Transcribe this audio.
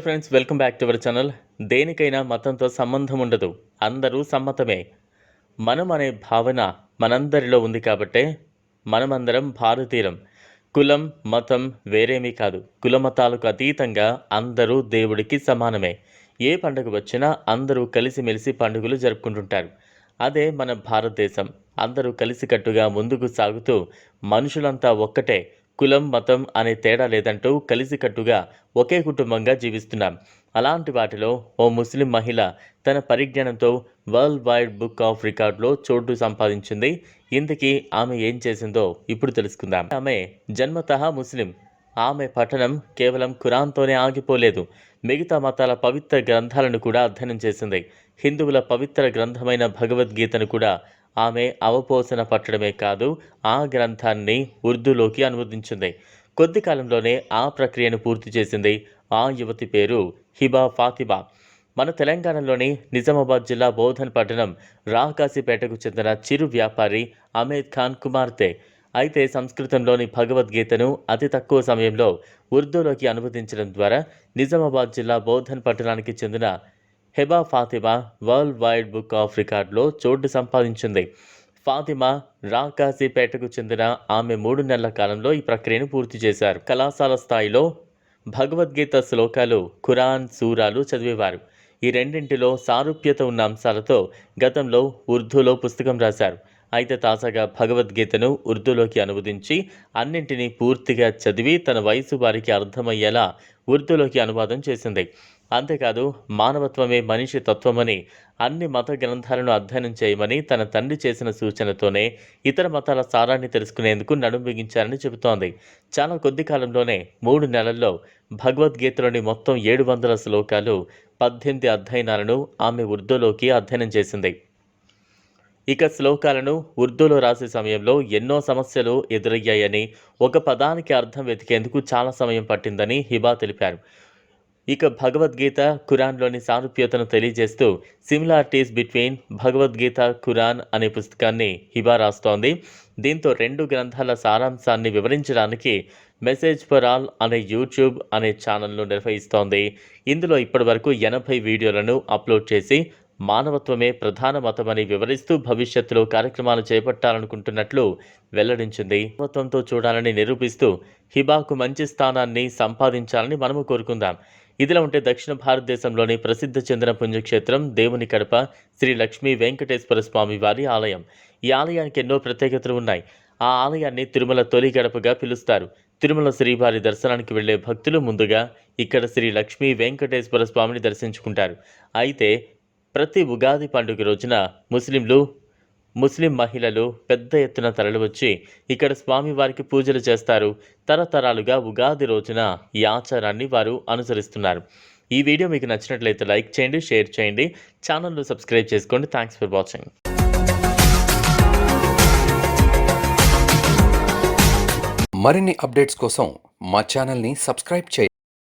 Friends welcome back to our channel దేనికైనా మతంతో సంబంధం ఉండదు. అందరూ సమ్మతమే. మనం అనే భావన మనందరిలో ఉంది కాబట్టే మనమందరం భారతీయులం. కులం మతం వేరేమీ కాదు. కుల మతాలకు అతీతంగా అందరూ దేవుడికి సమానమే. ఏ పండుగ వచ్చినా అందరూ కలిసిమెలిసి పండుగలు జరుపుకుంటుంటారు. అదే మన భారతదేశం. అందరూ కలిసికట్టుగా ముందుకు సాగుతూ మనుషులంతా ఒక్కటే కులం మతం అనే తేడా లేదంటూ కలిసికట్టుగా ఒకే కుటుంబంగా జీవిస్తున్నాం. అలాంటి వాటిలో ఓ ముస్లిం మహిళ తన పరిజ్ఞానంతో వరల్డ్ వైడ్ బుక్ ఆఫ్ రికార్డులో చోటు సంపాదించింది. ఇంతకీ ఆమె ఏం చేసిందో ఇప్పుడు తెలుసుకుందాం. ఆమె జన్మతః ముస్లిం. ఆమె పఠనం కేవలం ఖురాన్తోనే ఆగిపోలేదు. మిగతా మతాల పవిత్ర గ్రంథాలను కూడా అధ్యయనం చేసింది. హిందువుల పవిత్ర గ్రంథమైన భగవద్గీతను కూడా ఆమె అవపోసన పట్టడమే కాదు ఆ గ్రంథాన్ని ఉర్దూలోకి అనువదించింది. కొద్ది కాలంలోనే ఆ ప్రక్రియను పూర్తి చేసింది ఆ యువతి పేరు హిబా ఫాతిబా మన తెలంగాణలోని నిజామాబాద్ జిల్లా బోధన్ పట్టణం రాకాశీపేటకు చెందిన చిరు వ్యాపారి అమేద్ ఖాన్ కుమార్తె. అయితే సంస్కృతంలోని భగవద్గీతను అతి తక్కువ సమయంలో ఉర్దూలోకి అనువదించడం ద్వారా నిజామాబాద్ జిల్లా బోధన్ పట్టణానికి చెందిన Heba Fatima world wide book of రికార్డులో చోటు సంపాదించింది. ఫాతిమా రాకాసిపేటకు చెందిన ఆమె మూడు నెలల కాలంలో ఈ ప్రక్రియను పూర్తి చేశారు. కళాశాల స్థాయిలో భగవద్గీత శ్లోకాలు ఖురాన్ సూరాలు చదివేవారు. ఈ రెండింటిలో సారూప్యత ఉన్న అంశాలతో గతంలో ఉర్దూలో పుస్తకం రాశారు. అయితే తాజాగా భగవద్గీతను ఉర్దూలోకి అనువదించి అన్నింటినీ పూర్తిగా చదివి తన వయసు వారికి అర్థమయ్యేలా ఉర్దూలోకి అనువాదం చేసింది. అంతేకాదు మానవత్వమే మనిషి తత్వమని అన్ని మత గ్రంథాలను అధ్యయనం చేయమని తన తండ్రి చేసిన సూచనతోనే ఇతర మతాల సారాన్ని తెలుసుకునేందుకు నడుం బిగించారని చెబుతోంది. చాలా కొద్ది కాలంలోనే మూడు నెలల్లో భగవద్గీతలోని మొత్తం ఏడు వందల శ్లోకాలు పద్దెనిమిది అధ్యయనాలను ఆమె ఉర్దూలోకి అధ్యయనం చేసింది. ఇక శ్లోకాలను ఉర్దూలో రాసే సమయంలో ఎన్నో సమస్యలు ఎదురయ్యాయని ఒక పదానికి అర్థం వెతికేందుకు చాలా సమయం పట్టిందని హిబా తెలిపారు. ఇక భగవద్గీత ఖురాన్లోని సారూప్యతను తెలియజేస్తూ సిమిలారిటీస్ బిట్వీన్ భగవద్గీత ఖురాన్ అనే పుస్తకాన్ని హిబా రాస్తోంది. దీంతో రెండు గ్రంథాల సారాంశాన్ని వివరించడానికి మెసేజ్ ఫర్ ఆల్ అనే యూట్యూబ్ అనే ఛానల్ను నిర్వహిస్తోంది. ఇందులో ఇప్పటివరకు ఎనభై వీడియోలను అప్లోడ్ చేసి మానవత్వమే ప్రధాన మతమని వివరిస్తూ భవిష్యత్తులో కార్యక్రమాలు చేపట్టాలనుకుంటున్నట్లు వెల్లడించింది. మానవత్వంతో చూడాలని నిరూపిస్తూ హిబాకు మంచి స్థానాన్ని సంపాదించాలని మనము కోరుకుందాం. ఇదిలా ఉంటే దక్షిణ భారతదేశంలోని ప్రసిద్ధ చెందిన పుణ్యక్షేత్రం దేవుని కడప శ్రీ లక్ష్మీ వెంకటేశ్వర స్వామి వారి ఆలయం. ఈ ఆలయానికి ఎన్నో ప్రత్యేకతలు ఉన్నాయి. ఆ ఆలయాన్ని తిరుమల తొలి గడపగా పిలుస్తారు. తిరుమల శ్రీవారి దర్శనానికి వెళ్ళే భక్తులు ముందుగా ఇక్కడ శ్రీ లక్ష్మీ వెంకటేశ్వర స్వామిని దర్శించుకుంటారు. అయితే ప్రతి ఉగాది పండుగ రోజున ముస్లింలు ముస్లిం మహిళలు పెద్ద ఎత్తున తరలివచ్చి ఇక్కడ స్వామివారికి పూజలు చేస్తారు. తరతరాలుగా ఉగాది రోజున ఈ ఆచారాన్ని వారు అనుసరిస్తున్నారు. ఈ వీడియో మీకు నచ్చినట్లయితే లైక్ చేయండి షేర్ చేయండి. ఛానల్ను సబ్స్క్రైబ్ చేసుకోండి. Thanks for watching. మరిన్ని అప్డేట్స్ కోసం మా ఛానల్ని సబ్స్క్రైబ్ చేయండి.